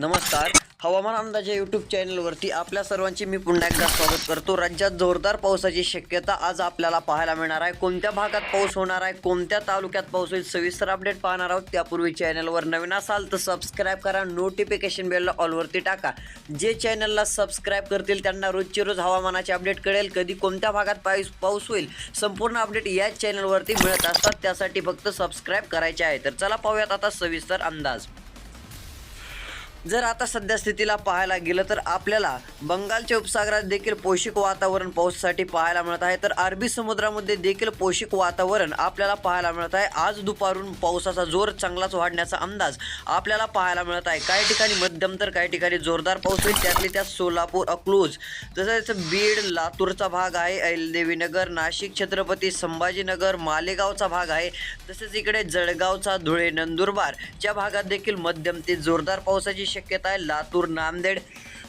नमस्कार. हवामान अंदाज यूट्यूब चॅनलवरती आपल्या सर्वांचे मी पुन्हा एकदा स्वागत करतो. राज्यात जोरदार पावसाची शक्यता आज आपल्याला पाहायला मिळणार आहे. कोणत्या भागात पाऊस होणार आहे? कोणत्या तालुक्यात पाऊस होईल? सविस्तर अपडेट पाहणार आहोत. त्यापूर्वी चॅनलवर नवीन असाल तर सबस्क्राईब करा. नोटिफिकेशन बेलला ऑलवरती टाका. जे चॅनलला सबस्क्राईब करतील त्यांना रोजचे रोज हवामानाचे अपडेट कळेल. कधी कोणत्या भागात पाऊस पाऊस होईल? संपूर्ण अपडेट याच चॅनलवरती मिळत असतात. त्यासाठी फक्त सबस्क्राईब करायचे आहे. तर चला पाहूयात आता सविस्तर अंदाज. जर आता सध्या स्थितीला पाहायला गेलं तर आपल्याला बंगालच्या उपसागरात देखील पोषक वातावरण पाऊससाठी पाहायला मिळत आहे. तर अरबी समुद्रामध्ये देखील पोषक वातावरण आपल्याला पाहायला मिळत आहे. आज दुपारून पावसाचा जोर चांगलाच वाढण्याचा अंदाज आपल्याला पाहायला मिळत आहे. काही ठिकाणी मध्यम तर काही ठिकाणी जोरदार पाऊस होईल. त्यातले त्यात सोलापूर अकलूज तसेच बीड लातूरचा भाग आहे. ऐलदेवीनगर नाशिक छत्रपती संभाजीनगर मालेगावचा भाग आहे. तसेच इकडे जळगावचा धुळे नंदुरबार च्या भागात देखील मध्यम ते जोरदार पावसाची शक्यता आहे. लातूर नांदेड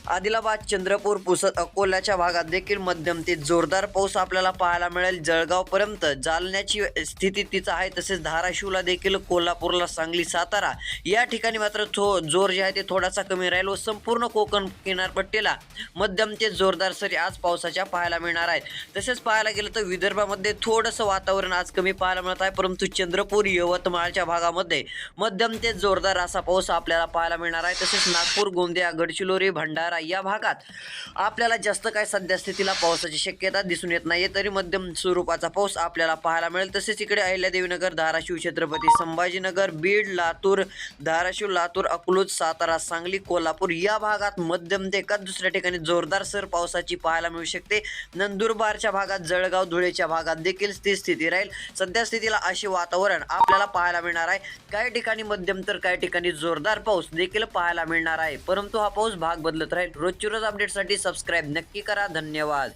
आदिलाबाद चंद्रपूर पुसद अकोल्याच्या भागात देखील मध्यम ते जोरदार पाऊस आपल्याला पाहायला मिळेल. जळगावपर्यंत जालन्याची स्थिती तिचं आहे तसेच धाराशिवला देखील कोल्हापूरला सांगली सातारा. या ठिकाणी मात्र थो जोर जे आहे ते थोडासा कमी राहील. व संपूर्ण कोकण किनारपट्टीला मध्यम ते जोरदार सरी आज पावसाच्या पाहायला मिळणार आहेत. तसेच पाहायला गेलं तर विदर्भामध्ये थोडंसं वातावरण आज कमी पाहायला मिळत आहे परंतु चंद्रपूर यवतमाळच्या भागामध्ये मध्यम ते जोरदार असा पाऊस आपल्याला पाहायला मिळणार आहे. तसेच नागपूर गोंदिया गडचिरोली भंडारा या भागात आपल्याला जास्त काय सध्या स्थितीला पावसाची शक्यता दिसून येत नाहीये तरी मध्यम स्वरूपाचा पाऊस आपल्याला पाहायला मिळेल. तसेच इकडे अहिल्यादेवीनगर धाराशिव छत्रपती संभाजीनगर बीड लातूर धाराशिव लातूर अकलूज सातारा सांगली कोल्हापूर या भागात मध्यम ते एकाच दुसऱ्या ठिकाणी जोरदार सर पावसाची पाहायला मिळू शकते. नंदुरबारच्या भागात जळगाव धुळेच्या भागात देखील ती स्थिती राहील. सध्या स्थितीला असे वातावरण आपल्याला पाहायला मिळणार आहे. काही ठिकाणी मध्यम तर काही ठिकाणी जोरदार पाऊस देखील पाहायला मिळणार आहे. परंतु हा पाऊस भाग बदलत राहील. रोजची रोज अपडेटसाठी सबस्क्राईब नक्की करा. धन्यवाद.